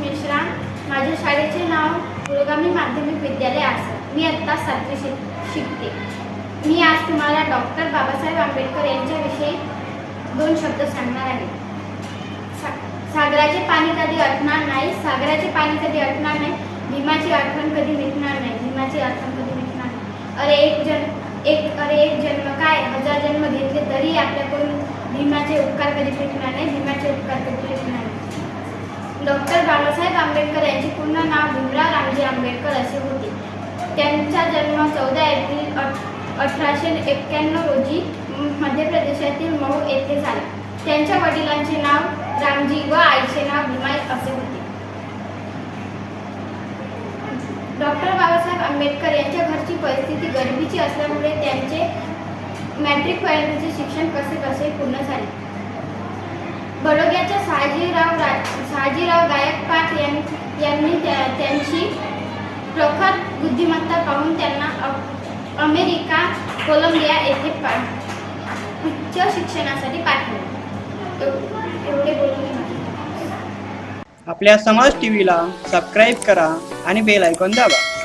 मेश्राम माझ्या शाळेचे नाव पुरोगामी माध्यमिक विद्यालय असं. मी आत्ता सातवी शिक शिकते. मी आज तुम्हाला डॉक्टर बाबासाहेब आंबेडकर यांच्याविषयी दोन शब्द सांगणार आहे. सा सागराचे पाणी कधी अटणार नाही सागराचे पाणी कधी अटणार नाही भीमाची आठवण कधी मिटणार नाही भीमाची आठवण कधी मिटणार नाही. अरे एक जन एक अरे एक जन्म काय? हजार जन्म घेतले तरी आपल्याकडून भीमाचे उपकार कधी मिटणार नाही भीमाचे उपकार कधी मिटणार नाही. डॉक्टर बाबासाहेब आंबेडकर यांचे पूर्ण नाव भीमराव रामजी आंबेडकर असे होते. त्यांचा जन्म चौदा एप्रिल अठ अठराशे एक्क्याण्णव रोजी मध्य प्रदेशातील मऊ येथे झाला. त्यांच्या वडिलांचे नाव रामजी व आईचे नाव भीमाई असे होते. डॉक्टर बाबासाहेब आंबेडकर यांच्या घरची परिस्थिती गरिबीची असल्यामुळे त्यांचे मॅट्रिक पर्यंतचे शिक्षण कसे कसे पूर्ण झाले? शहाजीराव रा शहाजीराव गायकवाड यांनी त्यांची प्रखर बुद्धिमत्ता पाहून त्यांना अमेरिका कोलंबिया येथे पा उच्च शिक्षणासाठी पाठवले. एवढे बोलून आपल्या समाज टीव्हीला सबस्क्राईब करा आणि बेल आयकॉन दाबा.